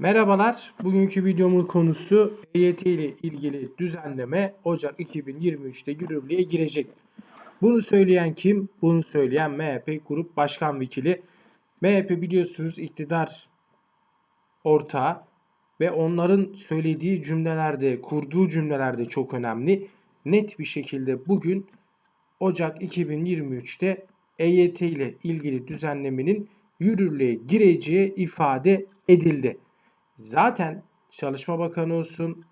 Merhabalar. Bugünkü videomun konusu EYT ile ilgili düzenleme Ocak 2023'te yürürlüğe girecek. Bunu söyleyen kim? Bunu söyleyen MHP Grup Başkan Vekili. MHP biliyorsunuz iktidar ortağı ve onların söylediği cümlelerde, kurduğu cümlelerde çok önemli. Net bir şekilde bugün Ocak 2023'te EYT ile ilgili düzenlemenin yürürlüğe gireceği ifade edildi. Zaten Çalışma Bakanı olsun,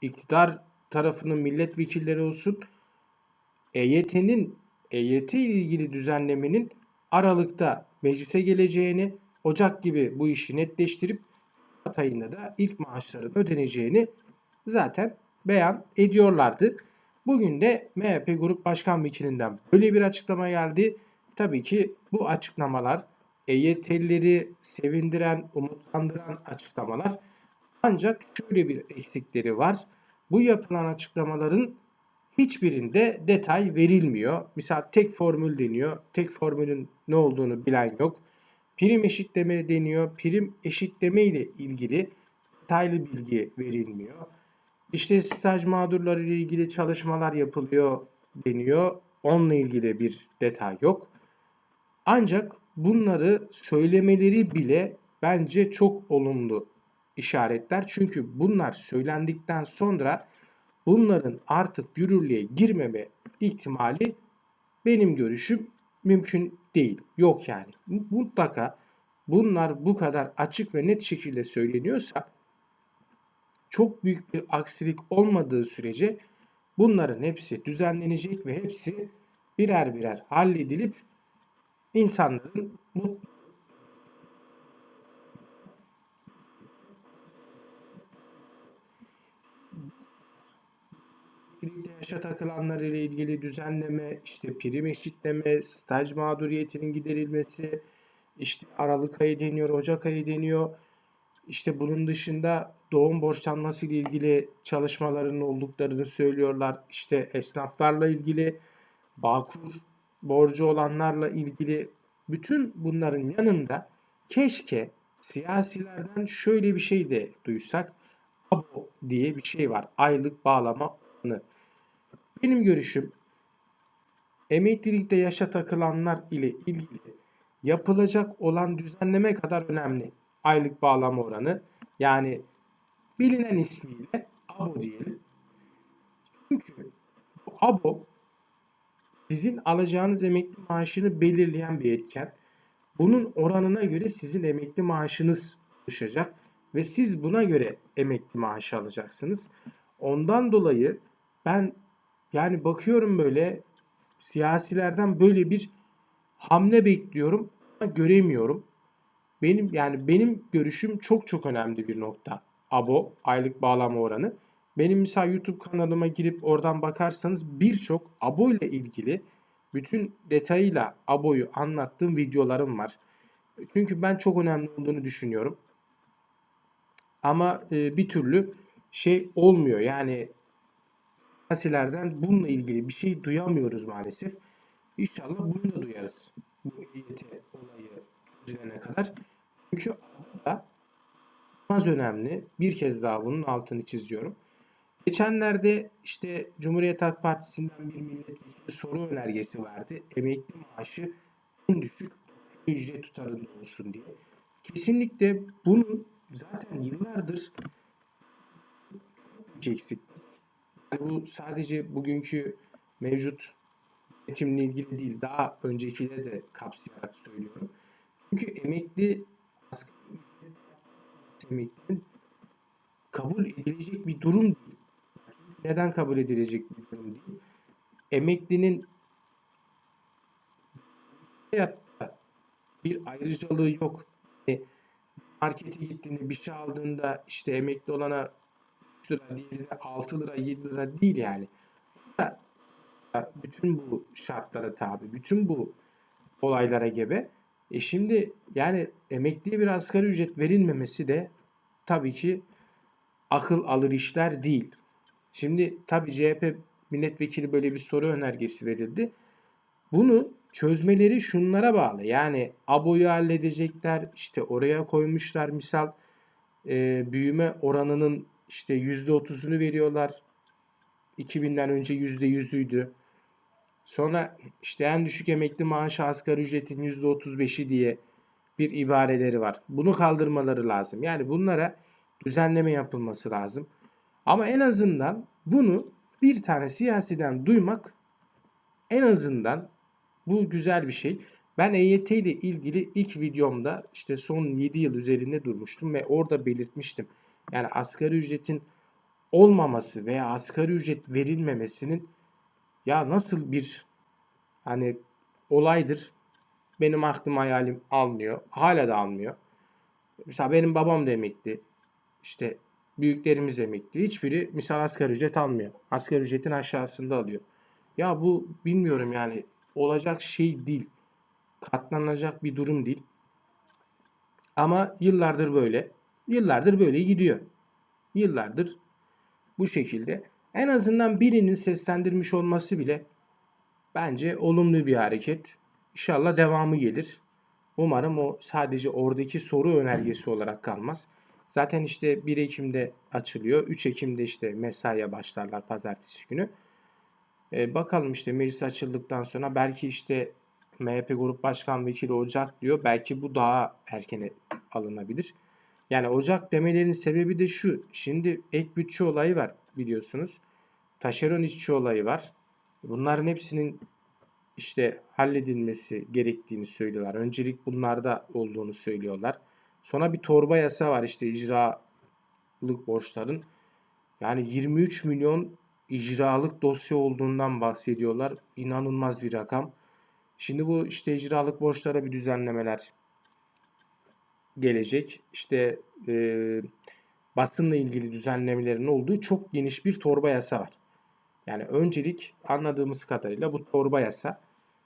iktidar tarafının milletvekilleri olsun, EYT'nin EYT ilgili düzenlemenin Aralık'ta meclise geleceğini, Ocak gibi bu işi netleştirip Şubat ayında da ilk maaşların ödeneceğini zaten beyan ediyorlardı. Bugün de MHP Grup Başkan Vekilinden böyle bir açıklama geldi. Tabii ki bu açıklamalar EYT'lileri sevindiren, umutlandıran açıklamalar. Ancak şöyle bir eksikleri var. Bu yapılan açıklamaların hiçbirinde detay verilmiyor. Mesela tek formül deniyor. Tek formülün ne olduğunu bilen yok. Prim eşitleme deniyor. Prim eşitleme ile ilgili detaylı bilgi verilmiyor. İşte staj mağdurları ile ilgili çalışmalar yapılıyor deniyor. Onunla ilgili bir detay yok. Ancak bunları söylemeleri bile bence çok olumlu işaretler. Çünkü bunlar söylendikten sonra bunların artık yürürlüğe girmeme ihtimali benim görüşüm mümkün değil. Yok yani. Mutlaka bunlar bu kadar açık ve net şekilde söyleniyorsa çok büyük bir aksilik olmadığı sürece bunların hepsi düzenlenecek ve hepsi birer birer halledilip insanların mutlu yaşa takılanlar ile ilgili düzenleme, işte prim eşitleme, staj mağduriyetinin giderilmesi, işte Aralık ayı deniyor, Ocak ayı deniyor. İşte bunun dışında doğum borçlanması ile ilgili çalışmaların olduklarını söylüyorlar. İşte esnaflarla ilgili, Bağkur borcu olanlarla ilgili bütün bunların yanında keşke siyasilerden şöyle bir şey de duysak. ABO diye bir şey var. Aylık bağlama oranı. Benim görüşüm emeklilikte yaşa takılanlar ile ilgili yapılacak olan düzenleme kadar önemli. Aylık bağlama oranı. Yani bilinen ismiyle ABO diyelim. Çünkü bu ABO sizin alacağınız emekli maaşını belirleyen bir etken. Bunun oranına göre sizin emekli maaşınız oluşacak ve siz buna göre emekli maaşı alacaksınız. Ondan dolayı ben yani bakıyorum böyle siyasilerden böyle bir hamle bekliyorum ama göremiyorum. Benim yani benim görüşüm çok çok önemli bir nokta. Abo aylık bağlama oranı. Benim mesela YouTube kanalıma girip oradan bakarsanız birçok abo ile ilgili bütün detayıyla aboyu anlattığım videolarım var. Çünkü ben çok önemli olduğunu düşünüyorum. Ama e, bir türlü şey olmuyor. Yani asilerden bununla ilgili bir şey duyamıyoruz maalesef. İnşallah bunu da duyarız. Bu EYT olayı çözülene kadar. Çünkü da az önemli. Bir kez daha bunun altını çiziyorum. Geçenlerde işte Cumhuriyet Halk Partisi'nden bir milletvekili soru önergesi vardı. Emekli maaşı en düşük ücret tutarında olsun diye. Kesinlikle bunun zaten yıllardır eksik. Yani bu sadece bugünkü mevcut yönetimle ilgili değil, daha öncekileri de kapsayarak söylüyorum. Çünkü emekli emeklinin kabul edilecek bir durum neden kabul edilecek bir durum değil. Emeklinin hayatta bir ayrıcalığı yok. Yani markete gittiğinde bir şey aldığında işte emekli olana 3 lira, diğerine 6 lira, 7 lira değil yani. Bütün bu şartlara tabi, bütün bu olaylara gebe. E şimdi yani emekliye bir asgari ücret verilmemesi de tabii ki akıl alır işler değil. Şimdi tabi CHP milletvekili böyle bir soru önergesi verildi. Bunu çözmeleri şunlara bağlı. Yani ABO'yu halledecekler. işte oraya koymuşlar misal e, büyüme oranının işte %30'unu veriyorlar. 2000'den önce %100'üydü. Sonra işte en düşük emekli maaşı asgari ücretin %35'i diye bir ibareleri var. Bunu kaldırmaları lazım. Yani bunlara düzenleme yapılması lazım. Ama en azından bunu bir tane siyasiden duymak en azından bu güzel bir şey. Ben EYT ile ilgili ilk videomda işte son 7 yıl üzerinde durmuştum ve orada belirtmiştim. Yani asgari ücretin olmaması veya asgari ücret verilmemesinin ya nasıl bir hani olaydır benim aklım hayalim almıyor. Hala da almıyor. Mesela benim babam da emekli. İşte büyüklerimiz emekli. Hiçbiri misal asgari ücret almıyor. Asgari ücretin aşağısında alıyor. Ya bu bilmiyorum yani olacak şey değil. Katlanacak bir durum değil. Ama yıllardır böyle. Yıllardır böyle gidiyor. Yıllardır bu şekilde. En azından birinin seslendirmiş olması bile bence olumlu bir hareket. İnşallah devamı gelir. Umarım o sadece oradaki soru önergesi olarak kalmaz. Zaten işte 1 Ekim'de açılıyor. 3 Ekim'de işte mesaiye başlarlar pazartesi günü. Ee, bakalım işte meclis açıldıktan sonra belki işte MHP Grup Başkan Vekili Ocak diyor. Belki bu daha erken alınabilir. Yani Ocak demelerinin sebebi de şu. Şimdi ek bütçe olayı var biliyorsunuz. Taşeron işçi olayı var. Bunların hepsinin işte halledilmesi gerektiğini söylüyorlar. Öncelik bunlarda olduğunu söylüyorlar. Sonra bir torba yasa var işte icralık borçların. Yani 23 milyon icralık dosya olduğundan bahsediyorlar. İnanılmaz bir rakam. Şimdi bu işte icralık borçlara bir düzenlemeler gelecek. İşte e, basınla ilgili düzenlemelerin olduğu çok geniş bir torba yasa var. Yani öncelik anladığımız kadarıyla bu torba yasa,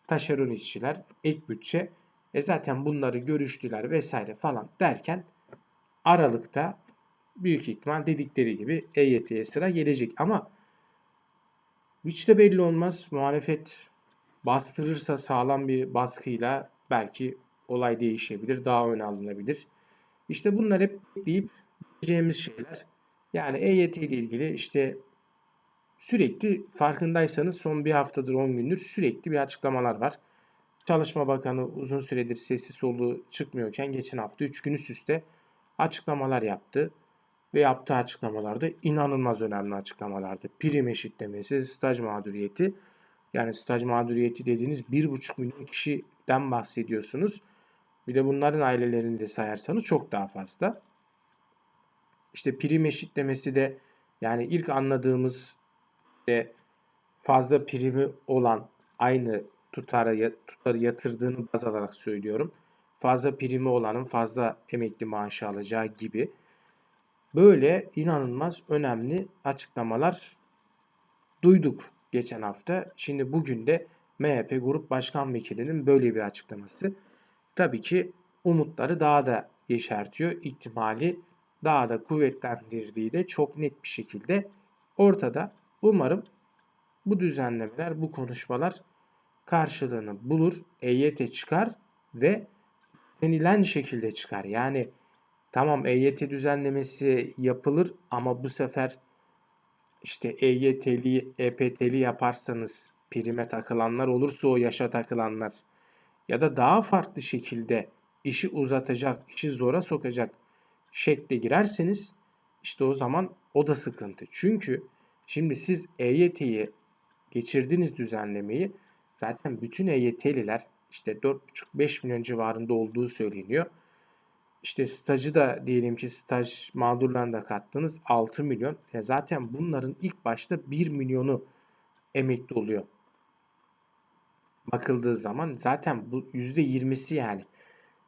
taşeron işçiler, ek bütçe, e zaten bunları görüştüler vesaire falan derken Aralık'ta büyük ihtimal dedikleri gibi EYT'ye sıra gelecek ama hiç de belli olmaz. Muhalefet bastırırsa sağlam bir baskıyla belki olay değişebilir, daha öne alınabilir. İşte bunlar hep deyip diyeceğimiz şeyler. Yani EYT ile ilgili işte sürekli farkındaysanız son bir haftadır 10 gündür sürekli bir açıklamalar var. Çalışma Bakanı uzun süredir sesi soluğu çıkmıyorken geçen hafta 3 gün üst üste açıklamalar yaptı. Ve yaptığı açıklamalarda inanılmaz önemli açıklamalardı. Prim eşitlemesi, staj mağduriyeti. Yani staj mağduriyeti dediğiniz 1,5 milyon kişiden bahsediyorsunuz. Bir de bunların ailelerini de sayarsanız çok daha fazla. İşte prim eşitlemesi de yani ilk anladığımız işte fazla primi olan aynı tutara, tutarı yatırdığını baz alarak söylüyorum. Fazla primi olanın fazla emekli maaşı alacağı gibi. Böyle inanılmaz önemli açıklamalar duyduk geçen hafta. Şimdi bugün de MHP Grup Başkan Vekili'nin böyle bir açıklaması. Tabii ki umutları daha da yeşertiyor. ihtimali daha da kuvvetlendirdiği de çok net bir şekilde ortada. Umarım bu düzenlemeler, bu konuşmalar karşılığını bulur, EYT çıkar ve denilen şekilde çıkar. Yani tamam EYT düzenlemesi yapılır ama bu sefer işte EYT'li, EPT'li yaparsanız prime takılanlar olursa o yaşa takılanlar ya da daha farklı şekilde işi uzatacak, işi zora sokacak şekle girerseniz işte o zaman o da sıkıntı. Çünkü şimdi siz EYT'yi geçirdiğiniz düzenlemeyi zaten bütün EYT'liler işte 4,5-5 milyon civarında olduğu söyleniyor. İşte stajı da diyelim ki staj mağdurlarını da kattınız 6 milyon. Ya zaten bunların ilk başta 1 milyonu emekli oluyor. Bakıldığı zaman zaten bu %20'si yani.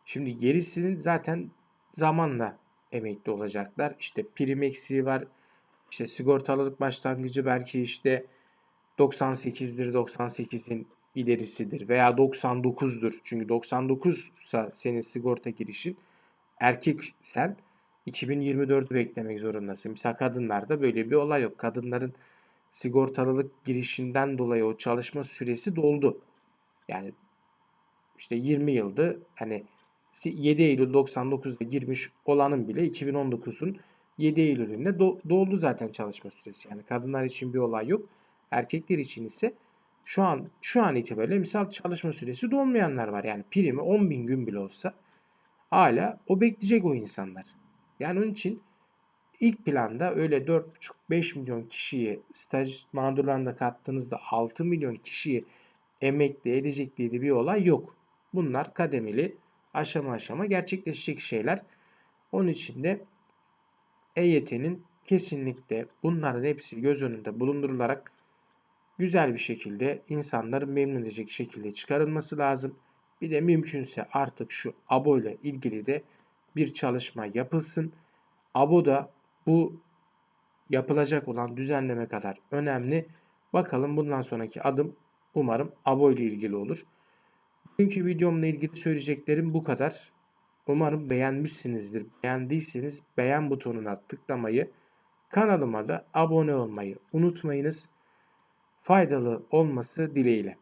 Şimdi gerisinin zaten zamanla emekli olacaklar. İşte prim eksiği var. İşte sigortalılık başlangıcı belki işte 98'dir 98'in ilerisidir veya 99'dur. Çünkü 99 ise senin sigorta girişin erkek sen 2024'ü beklemek zorundasın. Mesela kadınlarda böyle bir olay yok. Kadınların sigortalılık girişinden dolayı o çalışma süresi doldu. Yani işte 20 yıldı hani 7 Eylül 99'da girmiş olanın bile 2019'un 7 Eylül'ünde do- doldu zaten çalışma süresi. Yani kadınlar için bir olay yok. Erkekler için ise şu an şu an itibariyle misal çalışma süresi dolmayanlar var. Yani primi 10 bin gün bile olsa hala o bekleyecek o insanlar. Yani onun için ilk planda öyle 4,5-5 milyon kişiyi staj mağdurlarında kattığınızda 6 milyon kişiyi emekli edecek diye bir olay yok. Bunlar kademeli aşama aşama gerçekleşecek şeyler. Onun için de EYT'nin kesinlikle bunların hepsi göz önünde bulundurularak güzel bir şekilde insanları memnun edecek şekilde çıkarılması lazım. Bir de mümkünse artık şu abo ile ilgili de bir çalışma yapılsın. Abo da bu yapılacak olan düzenleme kadar önemli. Bakalım bundan sonraki adım umarım abo ile ilgili olur. Bugünkü videomla ilgili söyleyeceklerim bu kadar. Umarım beğenmişsinizdir. Beğendiyseniz beğen butonuna tıklamayı, kanalıma da abone olmayı unutmayınız. Faydalı olması dileğiyle.